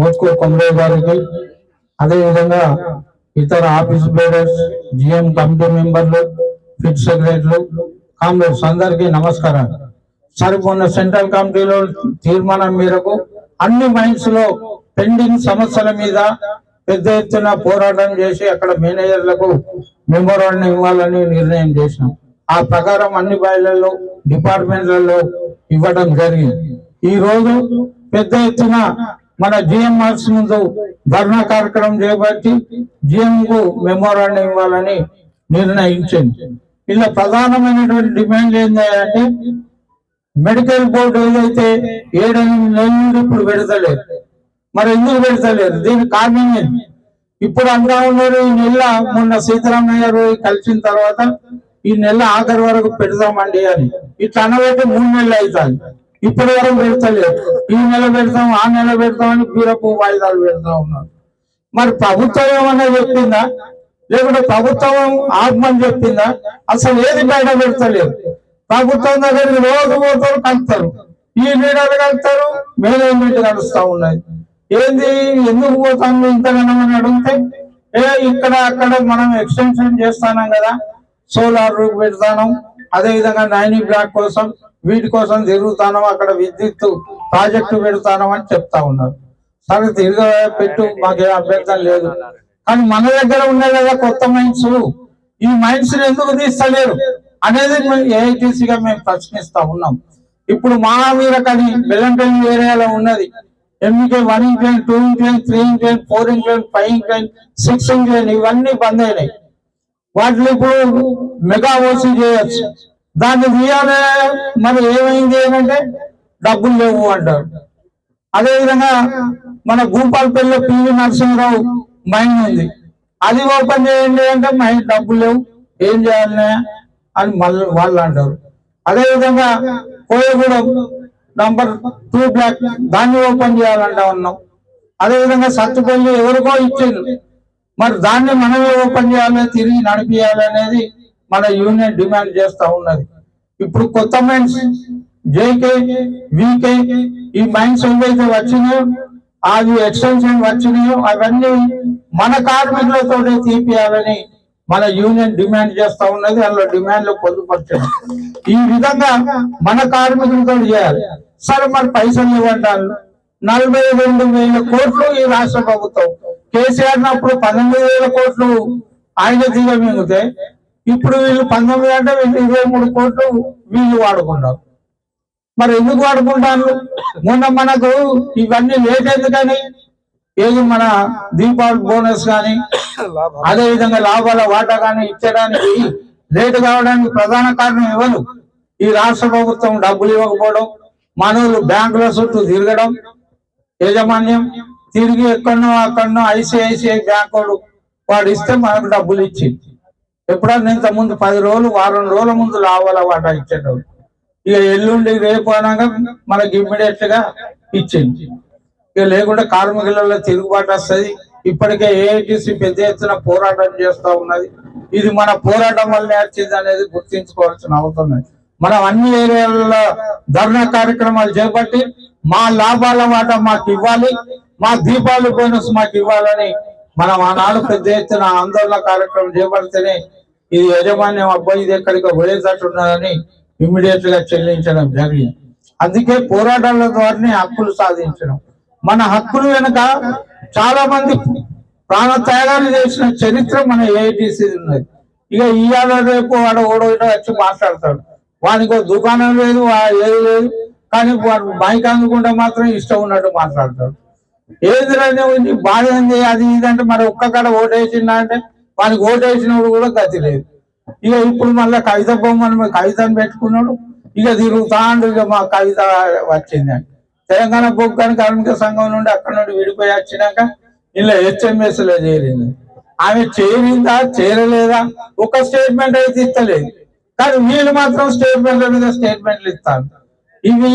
మోత్కో కొమరయ్య గారికి. అదేవిధంగా ఇతర ఆఫీస్ బేడర్స్ జిఎం కమిటీ మెంబర్లు ఫిట్ సెక్రటరీలు కామ్రేడ్స్ అందరికీ నమస్కారం. సార్ మొన్న సెంట్రల్ కమిటీలో తీర్మానం మేరకు అన్ని మైన్స్లో పెండింగ్ సమస్యల మీద పెద్ద ఎత్తున పోరాటం చేసి అక్కడ మేనేజర్లకు మెమోరాండం ఇవ్వాలని నిర్ణయం చేసినాం. ఆ ప్రకారం అన్ని బయళ్ళలో డిపార్ట్మెంట్లలో ఇవ్వడం జరిగింది. ఈ రోజు పెద్ద ఎత్తున మన జిఎంఆర్స్ ముందు ధర్నా కార్యక్రమం చేపట్టి జిఎం కు మెమోరాండం ఇవ్వాలని నిర్ణయించింది. ఇలా ప్రధానమైనటువంటి డిమాండ్ ఏంటంటే మెడికల్ బోర్డు ఏదైతే ఏడెనిమిది నెలల నుండి ఇప్పుడు పెడతలేదు. మరి ఎందుకు పెడతలేరు దీనికి కారణం ఏంటి? ఇప్పుడు అంటా ఉన్నారు ఈ నెల మొన్న సీతారామయ్య గారు కలిసిన తర్వాత ఈ నెల ఆఖరి వరకు పెడదామండి అని. ఇట్లా అనబట్టి మూడు నెలలు అవుతాయి. ఇప్పుడు వరకు పెడతలేదు. ఈ నెల పెడతాం ఆ నెల పెడతామని బీరపు వాయిదాలు పెడతా ఉన్నారు. మరి ప్రభుత్వం ఏమన్నా చెప్పిందా? లేకుంటే ప్రభుత్వం ఆత్మని చెప్పిందా? అసలు ఏది బయట పెడతలేదు. ప్రభుత్వం దగ్గరికి రోజు పోతారు కలుపుతారు ఈ లీడర్లు కలుస్తారు మేనేజ్మెంట్ కలుస్తా ఉన్నాయి. ఏంది? ఎందుకు పోతాను ఇంతగానో అని అడిగితే? ఏ ఇక్కడ అక్కడ మనం ఎక్స్టెన్షన్ చేస్తానం కదా. సోలార్ పెడతాను. అదే విధంగా నైని బ్లాక్ కోసం వీటి కోసం తిరుగుతాను అక్కడ విద్యుత్ ప్రాజెక్టు పెడతాను అని చెప్తా ఉన్నారు. సరే తిరగ పెట్టు మాకే అభ్యర్థం లేదు. కానీ మన దగ్గర ఉన్నాయి కదా కొత్త మైన్స్ ఈ మైన్స్ ఎందుకు తీస్తలేరు? అనేది ఏఐటీసీగా మేము ప్రశ్నిస్తా ఉన్నాం. ఇప్పుడు మహావీర కని బెల్లంపల్లి ఏరియాలో ఉన్నది. MK one incline two incline three incline four incline five incline six incline ఇవన్నీ బంద్ అయినాయి. వాటిని ఇప్పుడు మెగా ఓసీ చేయొచ్చు. దాన్ని తీయాలి మరి ఏమైంది ఏమంటే డబ్బులు లేవు అంటారు. అదేవిధంగా మన భూపాలపల్లిలో పివి నరసింహరావు మైన్ ఉంది. అది ఓపెన్ చేయండి అంటే మైన్ డబ్బులు లేవు. ఏం చేయాలి అని మళ్ళీ వాళ్ళు అంటారు. అదేవిధంగా కోయగూడెం నంబర్ టూ బ్లాక్ దాన్ని ఓపెన్ చేయాలంటా ఉన్నాం. అదేవిధంగా సత్తుపల్లి ఎవరికో ఇచ్చింది మరి దాన్ని మనమే ఓపెన్ చేయాలని తిరిగి నడిపించాలనేది అనేది మన యూనియన్ డిమాండ్ చేస్తా ఉన్నది. ఇప్పుడు కొత్త మైన్స్ జేకే వీకే ఈ మైన్స్ ఏవైతే వచ్చినాయో అది ఎక్స్టెన్షన్ వచ్చినాయో అవన్నీ మన కార్మికులతో తీపియాలని మన యూనియన్ డిమాండ్ చేస్తా ఉన్నది. అందులో డిమాండ్లో పొందుపరచడం ఈ విధంగా మన కార్మికులతో చేయాలి. సరే మరి పైసలు ఇవ్వంటారు నలభై రెండు వేల కోట్లు ఈ రాష్ట్ర ప్రభుత్వం కేసీఆర్ అప్పుడు పంతొమ్మిది వేల కోట్లు ఆయన దిగమింగితే ఇప్పుడు వీళ్ళు పంతొమ్మిది అంటే వీళ్ళు ఇరవై మూడు కోట్లు వీళ్ళు వాడుకుంటారు. మరి ఎందుకు వాడుకుంటారు? మొన్న మనకు ఇవన్నీ లేట్ ఎందుకని ఏది మన దీపావళి బోనస్ కానీ అదే విధంగా లాభాల వాటా కానీ ఇచ్చడానికి లేట్ కావడానికి ప్రధాన కారణం ఎవరు? ఈ రాష్ట్ర ప్రభుత్వం డబ్బులు ఇవ్వకపోవడం మనోళ్ళు బ్యాంకుల చుట్టూ తిరగడం యాజమాన్యం తిరిగి ఎక్కడనో అక్కడనో ఐసిఐసిఐ బ్యాంకు వాడు ఇస్తే మనకు డబ్బులు ఇచ్చింది. ఎప్పుడన్నా ఇంత ముందు పది రోజులు వారం రోజుల ముందు లాభాల వాటా ఇచ్చేటప్పుడు ఇక ఎల్లుండి రేపు అనగా మనకి ఇమ్మీడియట్గా ఇచ్చింది. ఇక లేకుంటే కార్మికులలో తిరుగుబాటు వస్తుంది. ఇప్పటికే ఏఐటిసి పెద్ద ఎత్తున పోరాటం చేస్తా ఉన్నది. ఇది మన పోరాటం వల్ల వచ్చింది అనేది గుర్తించుకోవాల్సిన అవసరం మనం అన్ని ఏరియాలలో ధర్నా కార్యక్రమాలు చేపట్టి మా లాభాల మాట మాకు ఇవ్వాలి. మా దీపావళి బోనస్ మాకు ఇవ్వాలని మనం ఆనాడు పెద్ద ఎత్తున ఆందోళన కార్యక్రమం చేపడితేనే ఇది యజమాన్యం అబ్బాయి ఇది ఎక్కడికి పోయేటట్టు ఉన్నదని ఇమ్మీడియట్గా చెల్లించడం జరిగింది. అందుకే పోరాటాల ద్వారానే హక్కులు సాధించడం. మన హక్కులు వెనుక చాలా మంది ప్రాణ త్యాగాలు చేసిన చరిత్ర మన ఏఐటీసీ ఉన్నది. ఇక ఇవాళ రేపు వాడు ఓడో వచ్చి మాట్లాడతాడు. వానికి ఒక దుకాణం లేదు వా- ఏది లేదు కానీ వాడు మైక్ అందుకుంటే మాత్రం ఇష్టం ఉన్నట్టు మాట్లాడతాడు. ఏది నీ బాధ ఏంది అది ఇది అంటే మరి ఒక్క కాడ ఓటేసిందా అంటే వానికి ఓటేసినప్పుడు కూడా గతి లేదు. ఇక ఇప్పుడు మళ్ళీ కవిత బొమ్మను కవితను పెట్టుకున్నాడు. ఇక తిరుగుతాండు ఇక మా కవిత వచ్చింది తెలంగాణ బొగ్గాని కార్మిక సంఘం నుండి అక్కడ నుండి విడిపోయి వచ్చినాక ఇలా హెచ్ఎంఎస్లో చేరింది. ఆమె చేరిందా చేరలేదా? ఒక స్టేట్మెంట్ అయితే ఇస్తలేదు. కానీ వీళ్ళు మాత్రం స్టేట్మెంట్ల మీద స్టేట్మెంట్లు ఇస్తారు ఇవి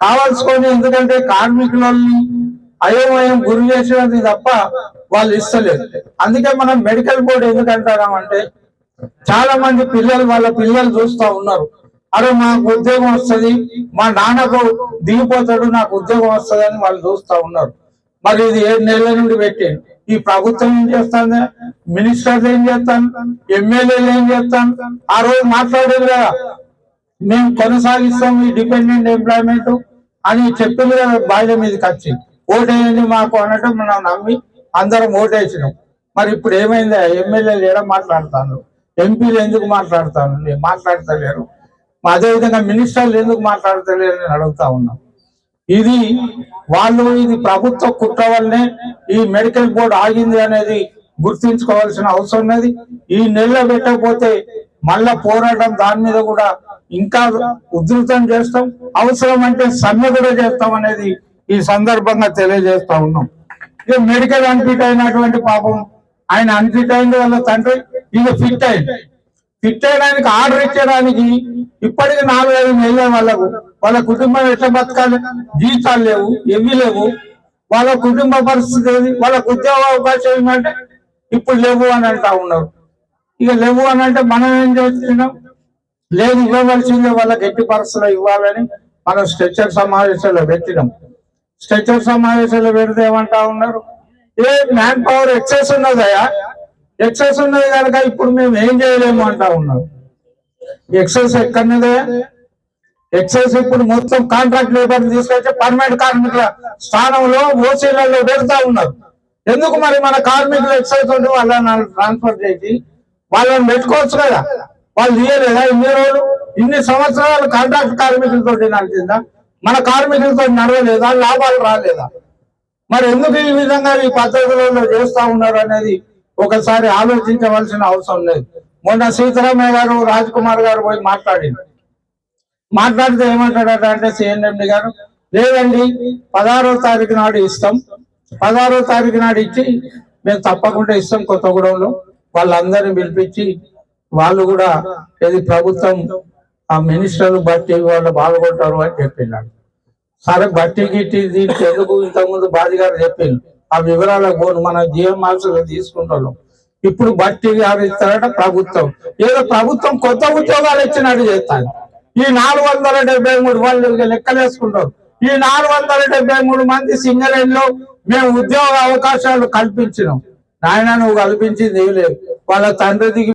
కావాల్సుకొని ఎందుకంటే కార్మికులని అయోమయం గురి చేసేది తప్ప వాళ్ళు ఇస్తలేదు. అందుకే మనం మెడికల్ బోర్డు ఎందుకు అంటారామంటే చాలా మంది పిల్లలు వాళ్ళ పిల్లలు చూస్తా ఉన్నారు. అరే మాకు ఉద్యోగం వస్తుంది మా నాన్నకు దిగిపోతాడు నాకు ఉద్యోగం వస్తుంది అని వాళ్ళు చూస్తా ఉన్నారు. మరి ఇది ఏడు నెలల నుండి పెట్టాను ఈ ప్రభుత్వం ఏం చేస్తాను మినిస్టర్లు ఏం చేస్తాను ఎమ్మెల్యేలు ఏం చేస్తాను ఆ రోజు మాట్లాడేది కదా మేము కొనసాగిస్తాం ఈ డిపెండెంట్ ఎంప్లాయ్మెంట్ అని చెప్పింది కదా బాధ్య మీదకి వచ్చి ఓటేయండి మాకు అనటం మనం నమ్మి అందరం ఓటేసినాం. మరి ఇప్పుడు ఏమైందా? ఎమ్మెల్యేలు ఏడ మాట్లాడతాను. ఎంపీలు ఎందుకు మాట్లాడతాను? నేను మాట్లాడతలేరు అదేవిధంగా మినిస్టర్లు ఎందుకు మాట్లాడతలేరు అని అడుగుతా ఉన్నాం. ఇది వాళ్ళు ఇది ప్రభుత్వ కుట్ర వల్లనే ఈ మెడికల్ బోర్డు ఆగింది అనేది గుర్తించుకోవాల్సిన అవసరం ఉన్నది. ఈ నెలలో పెట్టకపోతే మళ్ళా పోరాటం దాని మీద కూడా ఇంకా ఉధృతం చేస్తాం. అవసరం అంటే సమ్మె కూడా చేస్తాం అనేది ఈ సందర్భంగా తెలియజేస్తా ఉన్నాం. ఇక మెడికల్ అన్ఫిట్ అయినటువంటి పాపం ఆయన అన్ఫిట్ అయింది వాళ్ళ తండ్రి ఇక ఫిట్ అయింది. ఫిట్ అయ్యడానికి ఆర్డర్ ఇచ్చడానికి ఇప్పటికి నాలుగైదు నెలల వాళ్ళకు వాళ్ళ కుటుంబం ఎట్లా బతకాలి? జీతాలు లేవు ఏమీ లేవు. వాళ్ళ కుటుంబ పరిస్థితి ఏది? వాళ్ళకు ఉద్యోగ అవకాశం ఏమంటే ఇప్పుడు లేవు అని అంటా ఉన్నారు. ఇక లేవు అని అంటే మనం ఏం చేస్తున్నాం? లేదు ఇవ్వవలసిందే వాళ్ళకి ఎట్టి పరిస్థితులు ఇవ్వాలని మనం స్ట్రెచర్ సమావేశంలో పెట్టినాం. స్ట్రెచర్ సమావేశాలు పెడితే ఏమంటా ఉన్నారు? ఏ మ్యాన్ పవర్ ఎక్సెస్ ఉన్నదయా ఎక్సెస్ ఉన్నది కనుక ఇప్పుడు మేము ఏం చేయలేము అంటా ఉన్నారు. ఎక్సెస్ ఎక్కడన్నదే? ఎక్సైజ్ ఇప్పుడు మొత్తం కాంట్రాక్ట్ లేబర్ తీసుకొచ్చి పర్మనెంట్ కార్మికుల స్థానంలో ఓసీలలో పెడతా ఉన్నారు. ఎందుకు మరి మన కార్మికులు ఎక్సైజ్ ఉంటే వాళ్ళని ట్రాన్స్ఫర్ చేసి వాళ్ళని పెట్టుకోవచ్చు కదా? వాళ్ళు ఇయ్యలేదా ఇన్ని రోజులు? ఇన్ని సంవత్సరాలు కాంట్రాక్ట్ కార్మికులతో నడిచిందా? మన కార్మికులతో నడవలేదా? లాభాలు రాలేదా? మరి ఎందుకు ఈ విధంగా ఈ పద్ధతులలో చేస్తా ఉన్నారు అనేది ఒకసారి ఆలోచించవలసిన అవసరం లేదు. మొన్న సీతారామయ్య గారు రాజ్ కుమార్ గారు పోయి మాట్లాడింది మాట్లాడితే ఏమంటాడట అంటే సిఎన్ఎండి గారు లేదండి పదహారో తారీఖు నాడు ఇస్తాం. పదహారో తారీఖు నాడు ఇచ్చి మేము తప్పకుండా ఇస్తాం కొత్తగూడెంలో వాళ్ళందరినీ పిలిపించి వాళ్ళు కూడా ఇది ప్రభుత్వం ఆ మినిస్టర్లు బట్టి వాళ్ళు పాల్గొంటారు అని చెప్పినాడు సరే బట్టి గిట్టి దీనికి ఎందుకు ఇంతకుముందు బాధ గారు చెప్పింది ఆ వివరాలకు పోను మన జిఎంఆర్స్ తీసుకుంటాం ఇప్పుడు బట్టి గారు ఇస్తారట ప్రభుత్వం. ఏదో ప్రభుత్వం కొత్త ఉద్యోగాలు ఇచ్చినట్టు చేస్తాను ఈ నాలుగు వందల డెబ్బై మూడు వాళ్ళు లెక్కలేసుకుంటారు. ఈ నాలుగు వందల డెబ్బై మూడు మంది సింగరేణి లో మేము ఉద్యోగ అవకాశాలు కల్పించినాం. నాయన నువ్వు కల్పించింది ఏం లేదు. వాళ్ళ తండ్రి దిగి